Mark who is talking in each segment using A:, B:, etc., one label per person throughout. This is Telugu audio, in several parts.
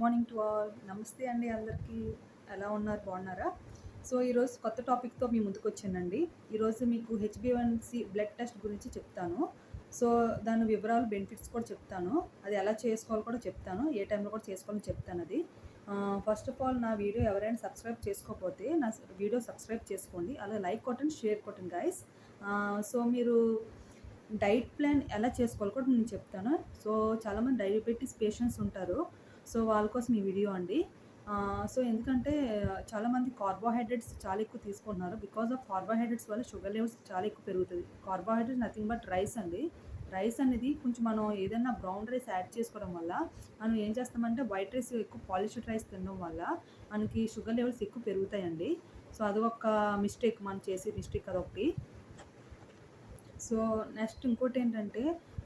A: మార్నింగ్ టు ఆల్ నమస్తే అండి అందరికీ. ఎలా ఉన్నారు? బాగున్నారా? సో ఈరోజు కొత్త టాపిక్తో మీ ముందుకు వచ్చానండి. ఈరోజు మీకు హెచ్బివన్సి బ్లడ్ టెస్ట్ గురించి చెప్తాను. సో దాని వివరాలు బెనిఫిట్స్ కూడా చెప్తాను. అది ఎలా చేసుకోవాలో కూడా చెప్తాను. ఏ టైంలో కూడా చేసుకోవాలని చెప్తాను అది. ఫస్ట్ ఆఫ్ ఆల్ నా వీడియో ఎవరైనా సబ్స్క్రైబ్ చేసుకోకపోతే నా వీడియో సబ్స్క్రైబ్ చేసుకోండి. అలా లైక్ కొట్టండి షేర్ కొట్టండి గైస్ సో మీరు డైట్ ప్లాన్ ఎలా చేసుకోవాలి కూడా నేను చెప్తాను. సో చాలామంది డయాబెటీస్ పేషెంట్స్ ఉంటారు. సో వాళ్ళ కోసం ఈ వీడియో అండి. సో ఎందుకంటే చాలామంది కార్బోహైడ్రేట్స్ చాలా ఎక్కువ తీసుకుంటున్నారు. బికాస్ ఆఫ్ కార్బోహైడ్రేట్స్ వల్ల షుగర్ లెవెల్స్ చాలా ఎక్కువ పెరుగుతుంది. కార్బోహైడ్రేట్స్ నథింగ్ బట్ రైస్ అండి. రైస్ అనేది కొంచెం మనం ఏదైనా బ్రౌన్ రైస్ యాడ్ చేసుకోవడం వల్ల మనం ఏం చేస్తామంటే వైట్ రైస్ ఎక్కువ పాలిష్డ్ రైస్ తినడం వల్ల మనకి షుగర్ లెవెల్స్ ఎక్కువ పెరుగుతాయండి. సో అది ఒక మిస్టేక్ మనం చేసే మిస్టేక్ అదొకటి. సో నెక్స్ట్ ఇంకోటి ఏంటంటే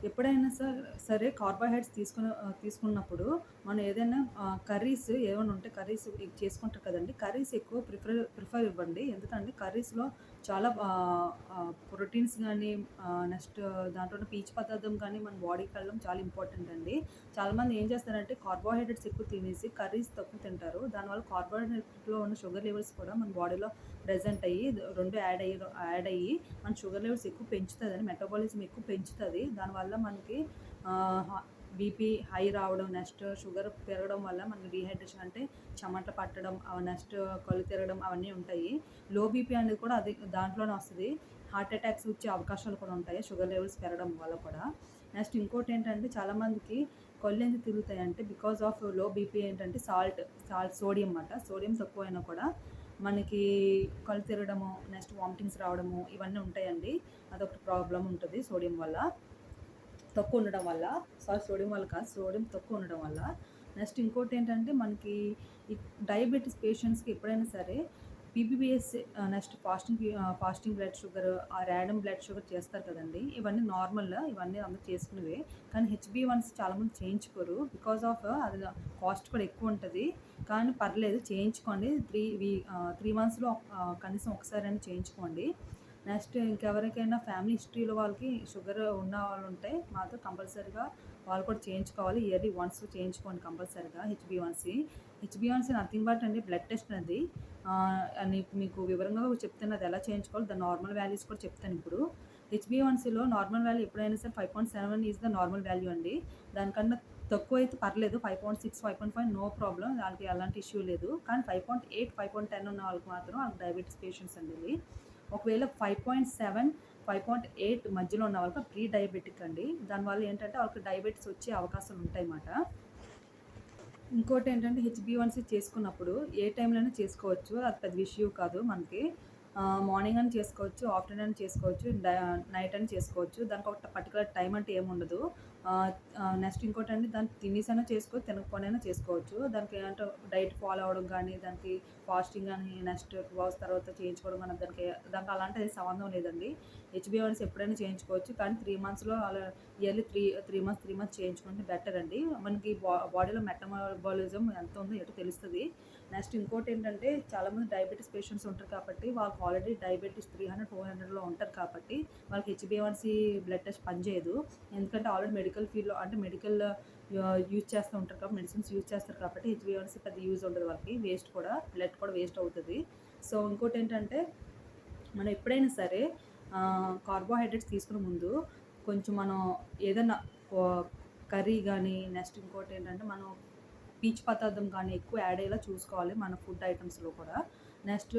A: ఎప్పుడైనా సరే సరే కార్బోహైడ్రేట్స్ తీసుకున్న తీసుకున్నప్పుడు మనం ఏదైనా కర్రీస్ ఏమైనా ఉంటే కర్రీస్ చేసుకుంటారు కదండి. కర్రీస్ ఎక్కువ ప్రిఫర్ ప్రిఫర్ ఇవ్వండి. ఎందుకంటే కర్రీస్లో చాలా ప్రోటీన్స్ కానీ నెక్స్ట్ దాంట్లో పీచు పదార్థం కానీ మన బాడీకి వెళ్ళడం చాలా ఇంపార్టెంట్ అండి. చాలామంది ఏం చేస్తారంటే కార్బోహైడ్రేట్స్ ఎక్కువ తినేసి కర్రీస్ తక్కువ తింటారు. దానివల్ల కార్బోహైడ్రేట్లో ఉన్న షుగర్ లెవెల్స్ కూడా మన బాడీలో ప్రజెంట్ అయ్యి రెండు యాడ్ అయ్యి యాడ్ అయ్యి మన షుగర్ లెవెల్స్ ఎక్కువ పెంచుతుంది అని మెటబాలిజం ఎక్కువ పెంచుతుంది. దానివల్ల మనకి బీపీ హై రావడం నెక్స్ట్ షుగర్ పెరగడం వల్ల మనకి డీహైడ్రేషన్ అంటే చెమట పట్టడం నెక్స్ట్ కళ్ళు తిరగడం అవన్నీ ఉంటాయి. లో బీపీ అనేది కూడా అది దాంట్లోనే వస్తుంది. హార్ట్ అటాక్స్ వచ్చే అవకాశాలు కూడా ఉంటాయి షుగర్ లెవెల్స్ పెరగడం వల్ల కూడా. నెక్స్ట్ ఇంకోటి ఏంటంటే చాలామందికి కళ్ళు ఎందుకు తిరుగుతాయి అంటే బికాస్ ఆఫ్లో బీపీ ఏంటంటే సాల్ట్ సాల్ట్ సోడియం అన్నమాట. సోడియం తక్కువైనా కూడా మనకి కళ్ళు తిరగడము నెక్స్ట్ వామిటింగ్స్ రావడము ఇవన్నీ ఉంటాయండి. అదొక ప్రాబ్లం ఉంటుంది సోడియం వల్ల. తక్కువ ఉండడం వల్ల సారీ సోడియం వల్ల కాదు సోడియం తక్కువ ఉండడం వల్ల. నెక్స్ట్ ఇంకోటి ఏంటంటే మనకి డయాబెటీస్ పేషెంట్స్కి ఎప్పుడైనా సరే PPBS next fasting fasting blood sugar ఆ ర్యాడమ్ బ్లడ్ షుగర్ చేస్తారు కదండి. ఇవన్నీ నార్మల్ ఇవన్నీ అందరూ చేసుకునేవే. కానీ హెచ్బీ వన్స్ చాలామంది చేయించుకోరు. బికాస్ ఆఫ్ అది కాస్ట్ కూడా ఎక్కువ ఉంటుంది. కానీ పర్లేదు చేయించుకోండి. త్రీ వీ త్రీ మంత్స్లో కనీసం ఒకసారి అని చేయించుకోండి. నెక్స్ట్ ఇంకెవరికైనా ఫ్యామిలీ హిస్టరీలో వాళ్ళకి షుగర్ ఉన్న వాళ్ళు ఉంటే మాతో కంపల్సరీగా వాళ్ళు కూడా చేయించుకోవాలి. ఇయర్లీ వన్స్ చేయించుకోండి కంపల్సరీగా HB one C HB one C nothing but అండి బ్లడ్ టెస్ట్ అనేది మీకు వివరంగా చెప్తాను అది ఎలా చేయించుకోవాలి దాని నార్మల్ వాల్యూస్ కూడా చెప్తాను ఇప్పుడు. హెచ్బివన్సీలో నార్మల్ వాల్యూ ఎప్పుడైనా సరే five point seven is the normal value అండి. దానికన్నా తక్కువ అయితే పర్లేదు five point six five point five no problem దానికి ఎలాంటి ఇష్యూ లేదు. కానీ five point eight five point ten ఉన్న వాళ్ళకి మాత్రం వాళ్ళకి డయాబెటీస్ పేషెంట్స్ అండి ఒకవేళ five point seven five point eight మధ్యలో ఉన్న వాళ్ళకి ప్రీ డయాబెటిక్ అండి దానివల్ల ఏంటంటే వాళ్ళకి డయాబెటీస్ వచ్చే అవకాశాలు ఉంటాయి అన్నమాట ఇంకోటి ఏంటంటే హెచ్బీవన్సి చేసుకున్నప్పుడు ఏ టైంలోనే చేసుకోవచ్చు. అది పెద్ద విషయం కాదు మనకి. మార్నింగ్ అని చేసుకోవచ్చు ఆఫ్టర్నూన్ చేసుకోవచ్చు నైట్ అని చేసుకోవచ్చు. దానికి ఒక పర్టికులర్ టైం అంటే ఏముండదు. నెక్స్ట్ ఇంకోటి అండి దాన్ని తినేసైనా చేసుకోవచ్చు తినకపోయినా చేసుకోవచ్చు. దానికి ఏంటంటే డైట్ ఫాలో అవ్వడం కానీ దానికి ఫాస్టింగ్ కానీ నెక్స్ట్ టూ అవర్స్ తర్వాత చేయించుకోవడం కానీ దానికి దానికి అలాంటిది సంబంధం లేదండి. హెచ్బివన్స్ ఎప్పుడైనా చేయించుకోవచ్చు. కానీ త్రీ మంత్స్లో అలా yearly three three months three months చేయించుకుంటే బెటర్ అండి. మనకి బా బాడీలో మెటమాబాలిజం ఎంత ఉందో ఎటు తెలుస్తుంది. నెక్స్ట్ ఇంకోటి ఏంటంటే చాలామంది డయాబెటీస్ పేషెంట్స్ ఉంటారు కాబట్టి వాళ్ళకి already diabetes three hundred four హండ్రెడ్లో ఉంటారు కాబట్టి వాళ్ళకి హెచ్బివన్సీ బ్లడ్ టెస్ట్ పనిచేయదు. ఎందుకంటే ఆల్రెడీ మెడికల్ ఫీల్డ్లో అంటే మెడికల్ యూజ్ చేస్తూ ఉంటారు కాబట్టి మెడిసిన్స్ యూజ్ చేస్తారు కాబట్టి హెచ్బివన్సీ పెద్ద యూజ్ ఉండదు వాళ్ళకి. వేస్ట్ కూడా బ్లడ్ కూడా వేస్ట్ అవుతుంది. సో ఇంకోటి ఏంటంటే మనం ఎప్పుడైనా సరే కార్బోహైడ్రేట్స్ తీసుకునే ముందు కొంచెం మనం ఏదైనా కర్రీ కానీ నెక్స్ట్ ఇంకోటి ఏంటంటే మనం పీచు పదార్థం కానీ ఎక్కువ యాడ్ అయ్యేలా చూసుకోవాలి మన ఫుడ్ ఐటమ్స్లో కూడా. నెక్స్ట్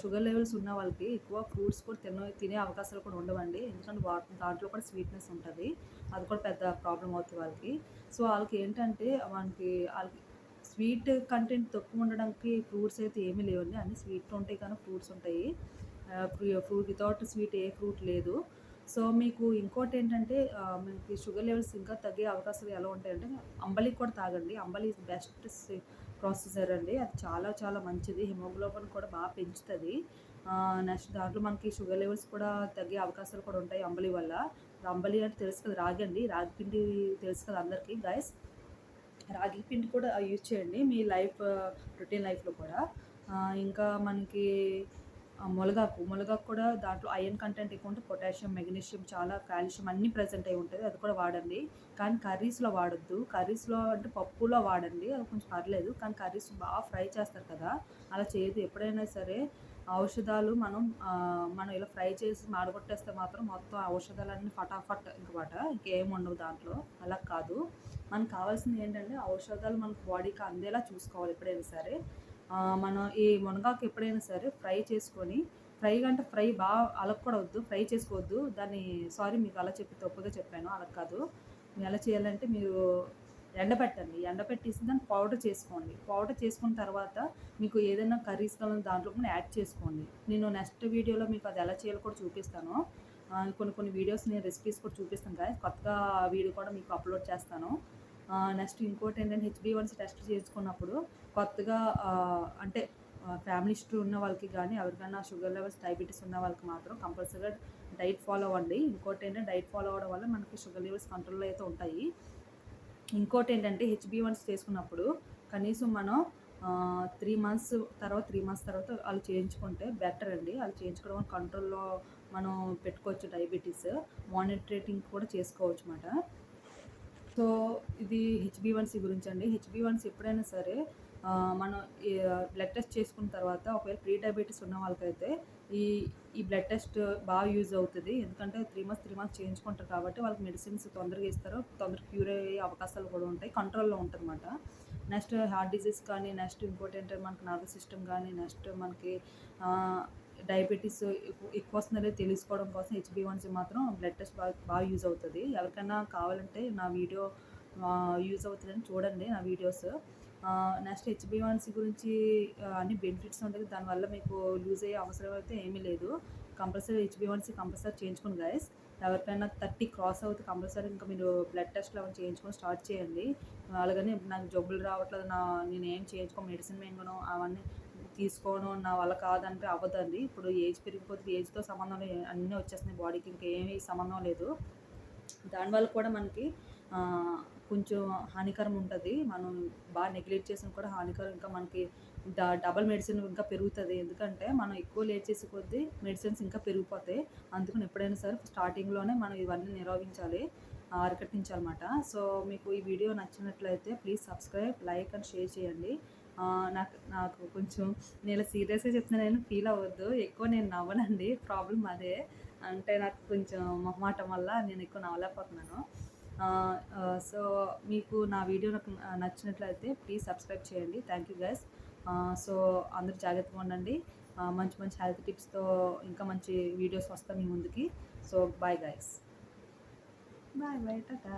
A: షుగర్ లెవెల్స్ ఉన్న వాళ్ళకి ఎక్కువ ఫ్రూట్స్ కూడా తిన తినే అవకాశాలు కూడా ఉండవండి. ఎందుకంటే వా దాంట్లో కూడా స్వీట్నెస్ ఉంటుంది. అది కూడా పెద్ద ప్రాబ్లం అవుతుంది వాళ్ళకి. సో వాళ్ళకి ఏంటంటే మనకి వాళ్ళకి స్వీట్ కంటెంట్ తక్కువ ఉండడానికి ఫ్రూట్స్ అయితే ఏమీ లేవండి. అన్ని స్వీట్లు ఉంటాయి కానీ ఫ్రూట్స్ ఉంటాయి. ఫ్రూట్ వితౌట్ స్వీట్ ఏ ఫ్రూట్ లేదు. సో మీకు ఇంకోటి ఏంటంటే మీకు షుగర్ లెవెల్స్ ఇంకా తగ్గే అవకాశాలు ఎలా ఉంటాయంటే అంబలి కూడా తాగండి. అంబలి బెస్ట్ ప్రాసెసర్ అండి. అది చాలా చాలా మంచిది. హిమోగ్లోబిన్ కూడా బాగా పెంచుతుంది. నెక్స్ట్ దాంట్లో మనకి షుగర్ లెవెల్స్ కూడా తగ్గే అవకాశాలు కూడా ఉంటాయి అంబలి వల్ల. అంబలి అంటే తెలుసు కదా రాగి అండి. రాగి పిండి తెలుసు కదా అందరికీ గైస్ రాగి పిండి కూడా యూజ్ చేయండి మీ లైఫ్ రొటీన్ లైఫ్లో కూడా. ఇంకా మనకి మునగాకు మునగాకు కూడా దాంట్లో ఐరన్ కంటెంట్ ఎక్కువ ఉంటుంది పొటాషియం మెగ్నీషియం చాలా కాల్షియం అన్నీ ప్రజెంట్ అయి ఉంటుంది. అది కూడా వాడండి. కానీ కర్రీస్లో వాడొద్దు. కర్రీస్లో అంటే పప్పులో వాడండి. అది కొంచెం పర్లేదు. కానీ కర్రీస్ బాగా ఫ్రై చేస్తారు కదా. అలా చేయదు ఎప్పుడైనా సరే ఔషధాలు మనం మనం ఇలా ఫ్రై చేసి మాడగొట్టేస్తే మాత్రం మొత్తం ఔషధాలన్నీ ఫటాఫట్ ఇంకమాట. ఇంకేం ఉండవు దాంట్లో. అలా కాదు. మనకు కావాల్సింది ఏంటంటే ఔషధాలు మనకు బాడీకి అందేలా చూసుకోవాలి ఎప్పుడైనా సరే. మనం ఈ మునగాకు ఎప్పుడైనా సరే ఫ్రై చేసుకొని ఫ్రై అంటే ఫ్రై బాగా అలగ కూడా వద్దు ఫ్రై చేసుకోవద్దు. దాన్ని సారీ మీకు అలా చెప్పి తప్పుగా చెప్పాను అలా కాదు. మీరు ఎలా చేయాలంటే మీరు ఎండబెట్టండి. ఎండబెట్టేసి దాన్ని పౌడర్ చేసుకోండి. పౌడర్ చేసుకున్న తర్వాత మీకు ఏదైనా కర్రీస్ కావాలని దాంట్లో కూడా యాడ్ చేసుకోండి. నేను నెక్స్ట్ వీడియోలో మీకు అది ఎలా చేయాలో కూడా చూపిస్తాను. కొన్ని కొన్ని వీడియోస్ నేను రెసిపీస్ కూడా చూపిస్తాను కదా కొత్తగా వీడియో కూడా మీకు అప్లోడ్ చేస్తాను. నెక్స్ట్ ఇంకోటి ఏంటంటే హెచ్బివన్సీ టెస్ట్ చేసుకున్నప్పుడు కొత్తగా అంటే ఫ్యామిలీ హిస్టరీ ఉన్న వాళ్ళకి కానీ ఎవరికైనా షుగర్ లెవెల్స్ డయాబెటీస్ ఉన్న వాళ్ళకి మాత్రం కంపల్సరీగా డైట్ ఫాలో అవ్వండి. ఇంకోటి ఏంటంటే డైట్ ఫాలో అవ్వడం వల్ల మనకి షుగర్ లెవెల్స్ కంట్రోల్లో అయితే ఉంటాయి. ఇంకోటి ఏంటంటే హెచ్బివన్స్ చేసుకున్నప్పుడు కనీసం మనం త్రీ మంత్స్ తర్వాత త్రీ మంత్స్ తర్వాత వాళ్ళు చేయించుకుంటే బెటర్ అండి. వాళ్ళు చేయించుకోవడం వల్ల కంట్రోల్లో మనం పెట్టుకోవచ్చు డయాబెటీస్. మానిటరేటింగ్ కూడా చేసుకోవచ్చు అన్నమాట. సో ఇది హెచ్బి వన్సి గురించి అండి హెచ్బివన్సీ ఎప్పుడైనా సరే మనం బ్లడ్ టెస్ట్ చేసుకున్న తర్వాత ఒకవేళ ప్రీ డయాబెటీస్ ఉన్న వాళ్ళకైతే ఈ ఈ బ్లడ్ టెస్ట్ బాగా యూజ్ అవుతుంది. ఎందుకంటే త్రీ మంత్స్ త్రీ మంత్స్ చేయించుకుంటారు కాబట్టి వాళ్ళకి మెడిసిన్స్ తొందరగా ఇస్తారు. తొందరగా క్యూర్ అయ్యే అవకాశాలు కూడా ఉంటాయి. కంట్రోల్లో ఉంటుంది అనమాట నెక్స్ట్ హార్ట్ డిసీజ్ కానీ నెక్స్ట్ ఇంకోటి ఏంటంటే మనకి నర్వస్ సిస్టమ్ కానీ నెక్స్ట్ మనకి డయాబెటీస్ ఎక్కువ వస్తుందో తెలుసుకోవడం కోసం హెచ్బివన్సీ మాత్రం బ్లడ్ టెస్ట్ బాగా బాగా యూజ్ అవుతుంది. ఎవరికైనా కావాలంటే నా వీడియో యూజ్ అవుతుందని చూడండి నా వీడియోస్. నెక్స్ట్ హెచ్బివన్సీ గురించి అన్ని బెనిఫిట్స్ ఉంటుంది. దానివల్ల మీకు లూజ్ అయ్యే అవసరం అయితే ఏమీ లేదు. కంపల్సరీ హెచ్బివన్సీ కంపల్సరీ చేయించుకోండి గైస్ ఎవరికైనా థర్టీ క్రాస్ అవుతే కంపల్సరీ ఇంకా మీరు బ్లడ్ టెస్ట్ అవన్నీ చేయించుకొని స్టార్ట్ చేయండి. అలాగని నాకు జబ్బులు రావట్లేదు నా నేను ఏం చేయించుకో మెడిసిన్ మింగను అవన్నీ తీసుకోను నా వల్ల కాదంటే అవ్వదండి. ఇప్పుడు ఏజ్ పెరిగిపోతుంది ఏజ్తో సంబంధం అన్నీ వచ్చేస్తున్నాయి బాడీకి ఇంకేమీ సంబంధం లేదు. దానివల్ల కూడా మనకి కొంచెం హానికరం ఉంటుంది. మనం బాగా నెగ్లెక్ట్ చేసిన కూడా హానికరం. ఇంకా మనకి డ డబల్ మెడిసిన్ ఇంకా పెరుగుతుంది. ఎందుకంటే మనం ఎక్కువ లేట్ చేసే కొద్దీ మెడిసిన్స్ ఇంకా పెరిగిపోతాయి. అందుకని ఎప్పుడైనా సరే స్టార్టింగ్లోనే మనం ఇవన్నీ నిరోధించాలి అరికట్టించాలన్నమాట. సో మీకు ఈ వీడియో నచ్చినట్లయితే please subscribe like and share చేయండి. నాకు నాకు కొంచెం నేను సీరియస్గా నేను ఫీల్ అవ్వద్దు. ఎక్కువ నేను నవ్వనండి. ప్రాబ్లం అదే. అంటే నాకు కొంచెం మొహమాటం వల్ల నేను ఎక్కువ నవ్వలేకపోతున్నాను. సో మీకు నా వీడియో నాకు నచ్చినట్లయితే ప్లీజ్ సబ్స్క్రైబ్ చేయండి. థ్యాంక్ యూ గైస్ సో అందరూ జాగ్రత్తగా ఉండండి. మంచి మంచి హెల్త్ టిప్స్తో ఇంకా మంచి వీడియోస్ వస్తాయి మీ ముందుకి. So bye guys bye bye tata.